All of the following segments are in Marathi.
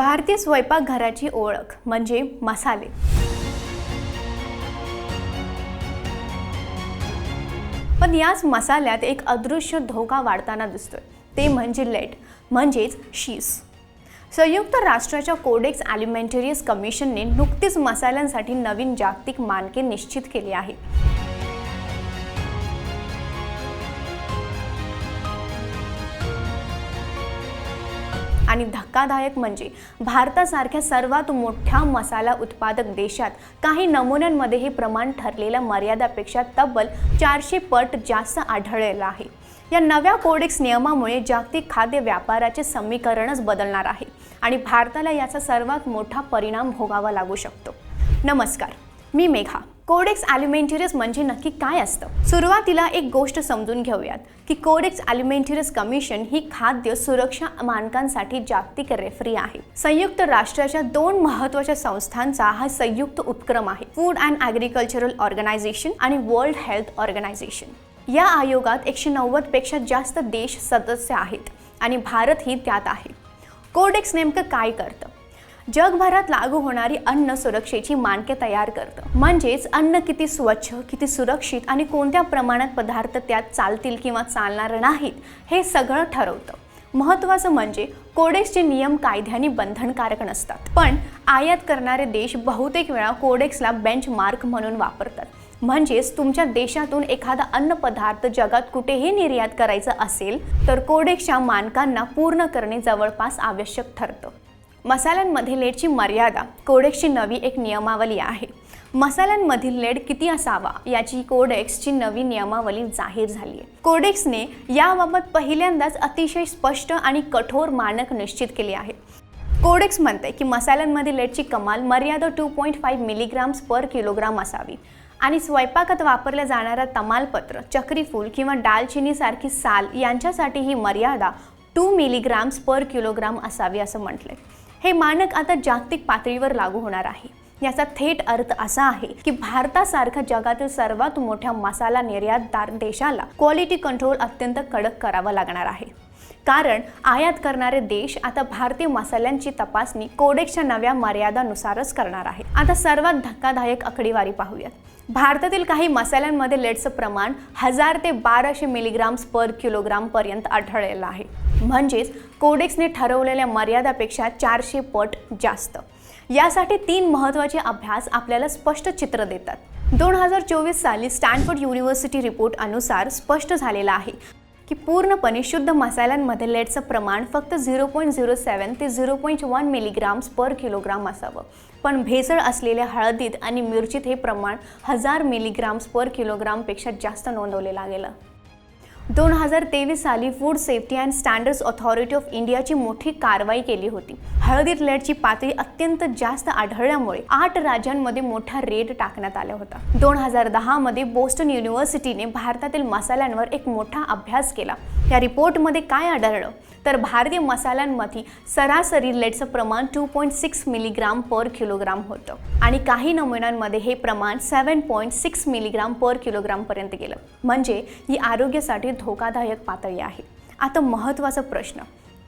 भारतीय स्वयंपाकघराची ओळख म्हणजे मसाले. पण याच मसाल्यात एक अदृश्य धोका वाढताना दिसतोय. ते म्हणजे लेट म्हणजेच शीस. संयुक्त राष्ट्राच्या कोडेक्स ॲलिमेंटरियस कमिशनने नुकतीच मसाल्यांसाठी नवीन जागतिक मानके निश्चित केली आहे. आणि धक्कादायक म्हणजे भारतासारख्या सर्वात मोठ्या मसाला उत्पादक देशात काही नमुन्यांमध्ये हे प्रमाण ठरलेल्या मर्यादापेक्षा तब्बल चारशे पट जास्त आढळलेलं आहे. या नव्या कोडेक्स नियमामुळे जागतिक खाद्य व्यापाराचे समीकरणच बदलणार आहे आणि भारताला याचा सर्वात मोठा परिणाम भोगावा लागू शकतो. नमस्कार मी मेघा. कोडेक्स ॲल्युमेंटेरियस म्हणजे नक्की काय असतं? सुरुवातीला एक गोष्ट समजून घेऊयात की कोडेक्स ॲल्युमेंटेरियस कमिशन ही खाद्य सुरक्षा मानकांसाठी जागतिक रेफरी आहे. संयुक्त राष्ट्राच्या दोन महत्त्वाच्या संस्थांचा हा संयुक्त उपक्रम आहे फूड अँड ॲग्रिकल्चरल ऑर्गनायझेशन आणि वर्ल्ड हेल्थ ऑर्गनायझेशन. या आयोगात एकशे नव्वदपेक्षा जास्त देश सदस्य आहेत आणि भारतही त्यात आहे. कोडेक्स नेमकं काय करतं? जगभरात लागू होणारी अन्न सुरक्षेची मानके तयार करतं. म्हणजेच अन्न किती स्वच्छ किती सुरक्षित आणि कोणत्या प्रमाणात पदार्थ त्यात चालतील किंवा चालणार नाहीत हे सगळं ठरवतं. महत्त्वाचं म्हणजे कोडेक्सचे नियम कायद्याने बंधनकारक नसतात. पण आयात करणारे देश बहुतेक वेळा कोडेक्सला बेंच मार्क म्हणून वापरतात. म्हणजेच तुमच्या देशातून एखादा अन्नपदार्थ जगात कुठेही निर्यात करायचं असेल तर कोडेक्सच्या मानकांना पूर्ण करणे जवळपास आवश्यक ठरतं. मसाल्यांमध्ये लेडची मर्यादा कोडेक्सची नवी एक नियमावली आहे. मसाल्यांमधील लेड किती असावा याची कोडेक्सची नवी नियमावली जाहीर झाली आहे. कोडेक्सने याबाबत पहिल्यांदाच अतिशय स्पष्ट आणि कठोर मानक निश्चित केले आहे. कोडेक्स म्हणते की मसाल्यांमध्ये लेडची कमाल मर्यादा two point five milligrams per kilogram असावी. आणि स्वयंपाकात वापरल्या जाणाऱ्या तमालपत्र चक्रीफूल किंवा दालचिनीसारखी साल यांच्यासाठी ही मर्यादा टू मिलीग्राम्स पर किलोग्राम असावी असं म्हटलंय. हे मानक आता जागतिक पातळीवर लागू होणार आहे. याचा थेट अर्थ असा आहे की भारतासारख्या जगातील सर्वात मोठ्या मसाला निर्यातदार देशाला क्वालिटी कंट्रोल अत्यंत कडक करावा लागणार आहे. कारण आयात करणारे देश आता भारतीय मसाल्यांची तपासणी कोडेक्सच्या नव्या मर्यादानुसारच करणार आहे आता सर्वात धक्कादायक आकडेवारी पाहूयात. भारतातील काही मसाल्यांमध्ये लेडचं प्रमाण हजार ते बाराशे मिलीग्राम्स पर किलोग्रामपर्यंत आढळलेलं आहे. म्हणजेच कोडेक्सने ठरवलेल्या मर्यादापेक्षा चारशे पट जास्त. यासाठी तीन महत्त्वाचे अभ्यास आपल्याला स्पष्ट चित्र देतात. दोन हजार चोवीस साली स्टॅनफर्ड युनिव्हर्सिटी रिपोर्ट अनुसार स्पष्ट झालेला आहे. की पूर्णपणे शुद्ध मसाल्यांमध्ये लेटचं प्रमाण फक्त झिरो पॉईंट झिरो सेवन ते zero point one milligrams per kilogram असावं. पण भेसळ असलेल्या हळदीत आणि मिरचीत हे प्रमाण हजार मिलीग्राम्स पर किलोग्रामपेक्षा जास्त नोंदवले गेलं दोन हजार तेवीस साली food safety and standards authority of इंडियाची मोठी कारवाई केली होती. हळदीत लेडची पातळी अत्यंत जास्त आढळल्यामुळे आठ राज्यांमध्ये मोठा रेड टाकण्यात आला होता. दोन हजार दहामध्ये बोस्टन युनिव्हर्सिटीने भारतातील मसाल्यांवर एक मोठा अभ्यास केला. या रिपोर्टमध्ये काय आढळलं? तर भारतीय मसाल्यांमध्ये सरासरी लेडचं प्रमाण two point six milligram per kilogram होतं. आणि काही नमुन्यांमध्ये हे प्रमाण seven point six milligram per किलोग्रामपर्यंत गेलं. म्हणजे ही आरोग्यासाठी धोकादायक पातळी आहे. आता महत्त्वाचा प्रश्न.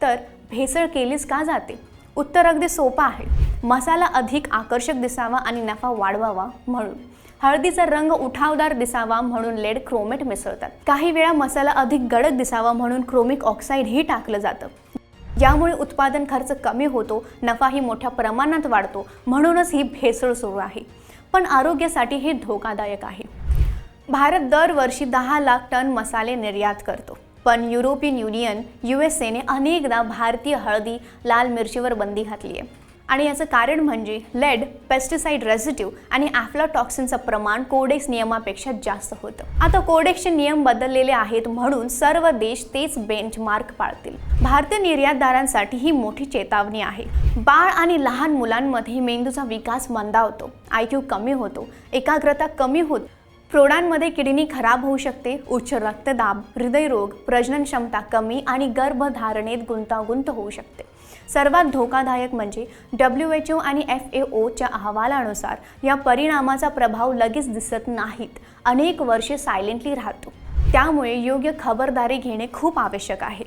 तर भेसळ केलीच का जाते? उत्तर अगदी सोपं आहे. मसाला अधिक आकर्षक दिसावा आणि नफा वाढवावा म्हणून. हळदीचा रंग उठावदार दिसावा म्हणून लेड क्रोमेट मिसळतात. काही वेळा मसाला अधिक गडद दिसावा म्हणून क्रोमिक ऑक्साईडही टाकलं जातं. यामुळे उत्पादन खर्च कमी होतो नफाही मोठ्या प्रमाणात वाढतो म्हणूनच ही भेसळ सुरू आहे. पण आरोग्यासाठी हे धोकादायक आहे. भारत दरवर्षी दहा लाख टन मसाले निर्यात करतो. पण युरोपियन युनियन यू एस एने अनेकदा भारतीय हळदी लाल मिरचीवर बंदी घातली आहे आणि याचं कारण म्हणजे लेड पेस्टिसाइड रेझिटिव्ह आणि ॲफ्लाटॉक्सिनचं प्रमाण कोडेक्स नियमापेक्षा जास्त होतं. आता कोडेक्सचे नियम बदललेले आहेत म्हणून सर्व देश तेच बेंचमार्क पाळतील. भारतीय निर्यातदारांसाठी ही मोठी चेतावणी आहे. बाळ आणि लहान मुलांमध्ये मेंदूचा विकास मंदावतो आय क्यू कमी होतो. एकाग्रता कमी होत. प्रौढांमध्ये किडनी खराब होऊ शकते. उच्च रक्तदाब हृदयरोग प्रजनन क्षमता कमी आणि गर्भधारणेत गुंतागुंत होऊ शकते. सर्वात धोकादायक म्हणजे डब्ल्यू एच ओ आणि एफ ए ओच्या अहवालानुसार या परिणामाचा प्रभाव लगेच दिसत नाहीत. अनेक वर्षे सायलेंटली राहतो. त्यामुळे योग्य खबरदारी घेणे खूप आवश्यक आहे.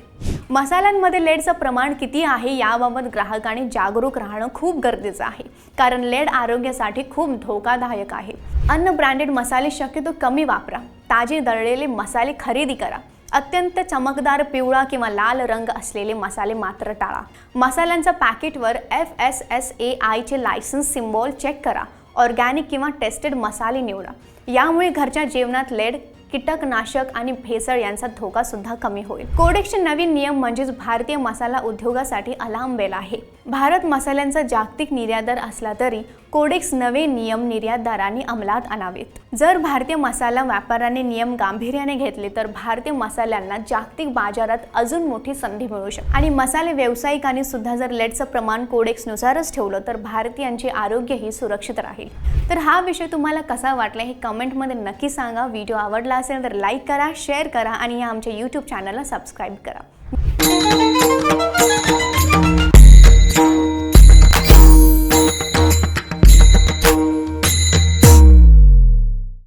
मसाल्यांमध्ये लेडचं प्रमाण किती आहे याबाबत ग्राहकाने जागरूक राहणं खूप गरजेचं आहे. कारण लेड आरोग्यासाठी खूप धोकादायक आहे. अन्न ब्रँडेड मसाले शक्यतो कमी वापरा. ताजे दळलेले मसाले खरेदी करा. अत्यंत चमकदार पिवळा किंवा लाल रंग असलेले मसाले मात्र टाळा. मसाल्यांच्या पॅकेटवर एफ एस एस ए आयचे लायसन्स सिम्बॉल चेक करा. ऑर्गॅनिक किंवा टेस्टेड मसाले निवडा. यामुळे घरच्या जेवणात लेड कीटकनाशक आणि भेसळ यांचा धोका सुद्धा कमी होईल. कोडेक्सचे नवीन नियम म्हणजेच भारतीय मसाला उद्योगासाठी अलार्म बेल आहे. भारत मसाल्यांचा जागतिक निर्यातदार असला तरी कोडेक्स नवे नियम निर्यातदारांनी अंमलात आणावेत. जर भारतीय मसाला व्यापाऱ्यांनी नियम गांभीर्याने घेतले तर भारतीय मसाल्यांना जागतिक बाजारात अजून मोठी संधी मिळू शकते आणि मसाले व्यावसायिकांनी सुद्धा जर लेटचं प्रमाण कोडेक्सनुसारच ठेवलं तर भारतीयांचे आरोग्यही सुरक्षित राहील. तर हा विषय तुम्हाला कसा वाटला हे कमेंटमध्ये नक्की सांगा. व्हिडिओ आवडला आवडला असेल तर लाईक करा शेअर करा आणि या आमच्या यूट्यूब चॅनलला सबस्क्राईब करा.